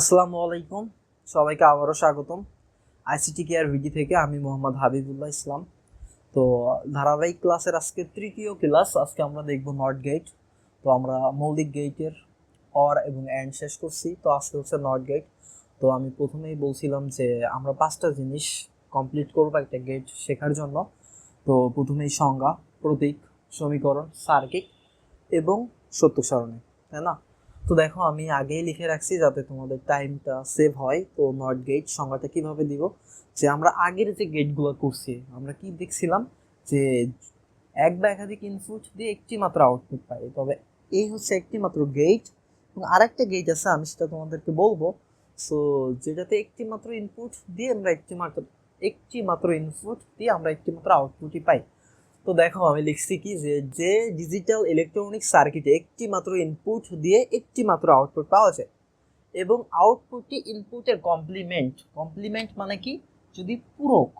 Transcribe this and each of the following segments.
আসসালামু আলাইকুম। সবাইকে আবারও স্বাগতম। আইসিটি কেয়ার ভিডি থেকে আমি মোহাম্মদ হাবিবুল্লাহ ইসলাম। তো ধারাবাহিক ক্লাসের আজকে তৃতীয় ক্লাস, আজকে আমরা দেখব নট গেট তো আমরা মৌলিক গেটের অর এবং অ্যান্ড শেষ করছি। তো আজকে হচ্ছে নট গেট তো আমি প্রথমেই বলছিলাম যে আমরা পাঁচটা জিনিস কমপ্লিট করব একটা গেট শেখার জন্য। তো প্রথমেই সংজ্ঞা, প্রতীক, সমীকরণ, সার্কিট এবং সত্য সারণী, তাই না? তো দেখো, আমি আগেই লিখে রাখছি যাতে তোমাদের টাইমটা সেভ হয়। তো নট গেট সংজ্ঞাটা কীভাবে দিব? যে আমরা আগের যে গেটগুলো করছি, আমরা কি দেখছিলাম? যে এক বা একাধিক ইনপুট দিয়ে একটি মাত্র আউটপুট পাই। তবে এই হচ্ছে একটি মাত্র গেট এবং আরেকটা গেট আছে, আমি সেটা তোমাদেরকে বলব। সো যেটাতে একটি মাত্র ইনপুট দিয়ে আমরা একটি মাত্র একটি মাত্র ইনপুট দিয়ে আমরা একটি মাত্র আউটপুটই পাই। তো দেখো, আমি লিখছি কি যে যে ডিজিটাল ইলেকট্রনিক সার্কিটে একটি মাত্র ইনপুট দিয়ে একটি মাত্র আউটপুট পাওয়া যায়। এবং আউটপুটটি ইনপুটের কমপ্লিমেন্ট কমপ্লিমেন্ট মানে কি? যদি পূরক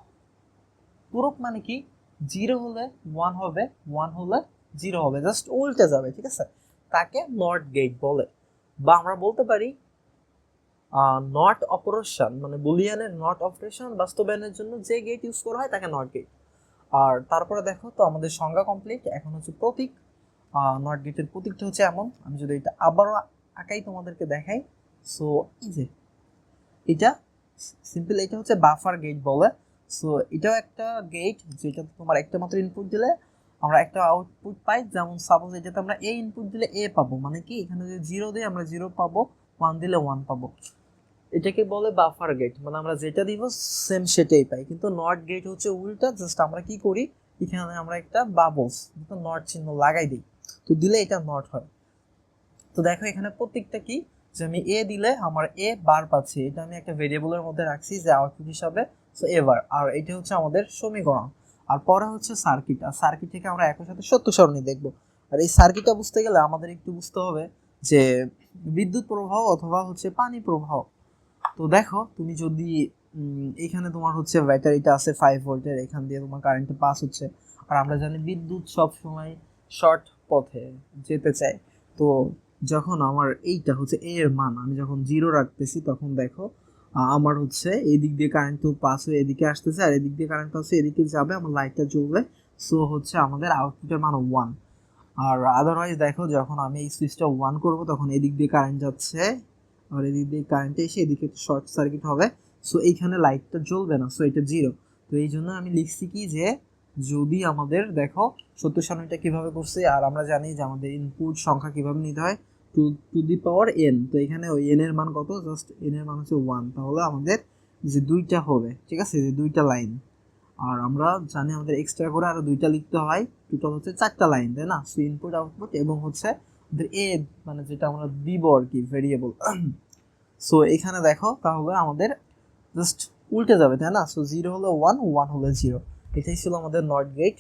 পূরক মানে কি? জিরো হলে ওয়ান হবে ওয়ান হলে জিরো হবে জাস্ট উল্টে যাবে, ঠিক আছে? তাকে নট গেট বলে। বা আমরা বলতে পারি নট অপারেশন মানে বুলিয়ানের নট অপারেশন বাস্তবায়নের জন্য যে গেট ইউজ করা হয় তাকে নট গেট আর তারপরে দেখো তো আমাদের সংজ্ঞা কমপ্লিট এখন হচ্ছে প্রতীক। নট গেটের প্রতীকটা হচ্ছে এমন। আমি যদি এটা আবারও আঁকাই তোমাদেরকে দেখাই। সো এই যে, এটা সিম্পল এটা হচ্ছে বাফার গেট বলে। সো এটাও একটা গেট যেটা তোমার একটা মাত্র ইনপুট দিলে আমরা একটা আউটপুট পাই। যেমন সাপোজ এটাতে আমরা এ ইনপুট দিলে এ পাবো। মানে কি? এখানে যদি জিরো দিই আমরা জিরো পাবো ওয়ান দিলে ওয়ান পাবো। এটাকে বলে বাফার গেট মানে আমরা যেটা দিব সেম সেটাই পাই। কিন্তু নট গেট হচ্ছে উল্টা জাস্ট আমরা কি করি? এখানে আমরা একটা বাবলস নট চিহ্ন লাগাই দিই। তো দিলে এটা নট হয়। তো দেখো এখানে প্রত্যেকটা কি? যে আমি এ দিলে আমার এ বার পাচ্ছি। এটা আমি একটা ভেরিয়েবলের মধ্যে রাখছি যে আউটপুট হিসাবে সো এবার, আর এটা হচ্ছে আমাদের সমীকরণ। আর পরে হচ্ছে সার্কিট আর সার্কিট থেকে আমরা একই সাথে সত্য সরণি দেখব। আর এই সার্কিটটা বুঝতে গেলে আমাদের একটু বুঝতে হবে যে বিদ্যুৎ প্রবাহ অথবা হচ্ছে পানি প্রবাহ। তো দেখো, তুমি যদি এখানে তোমার হচ্ছে ব্যাটারিটা আছে ফাইভ ভোল্টের এখান দিয়ে তোমার কারেন্টে পাস হচ্ছে। আর আমরা জানি বিদ্যুৎ সব সময় শর্ট পথে যেতে চায়। তো যখন আমার এইটা হচ্ছে এর মান, আমি যখন জিরো রাখতেছি, তখন দেখো আমার হচ্ছে এই দিক দিয়ে কারেন্ট তো পাস হয়ে এদিকে আসতেছে, আর এদিক দিয়ে কারেন্ট পাস হয়ে এদিকে যাবে, আমার লাইটটা জ্বলবে। সো হচ্ছে আমাদের আউটপুটের মান ওয়ান আর আদারওয়াইজ দেখো, যখন আমি এই সুইচটা ওয়ান করব, তখন এদিক দিয়ে কারেন্ট যাচ্ছে আর এদিক দিয়ে কারেন্ট এসে এদিকে শর্ট সার্কিট হবে। সো এইখানে লাইটটা জ্বলবে না সো এটা জিরো তো এই জন্য আমি লিখছি কি যে, যদি আমাদের দেখো সত্য সারণীটা কীভাবে করছে, আর আমরা জানি যে আমাদের ইনপুট সংখ্যা কীভাবে নিতে হয় two to the power n তো এখানে ওই এন এর মান কত? জাস্ট এন এর মান হচ্ছে ওয়ান তাহলে আমাদের যে দুইটা হবে, ঠিক আছে? যে দুইটা লাইন আর আমরা জানি আমাদের এক্সট্রা করে আরও দুইটা লিখতে হয় টোটাল হচ্ছে চারটা লাইন তাই না? সো ইনপুট আউটপুট এবং হচ্ছে এ মানে যেটা আমরা দিব আর কি ভেরিয়েবল সো এখানে দেখো, তাহলে আমাদের জাস্ট উল্টে যাবে, তাই না? সো জিরো হলো ওয়ান ওয়ান হলো জিরো এটাই ছিল আমাদের নট গেট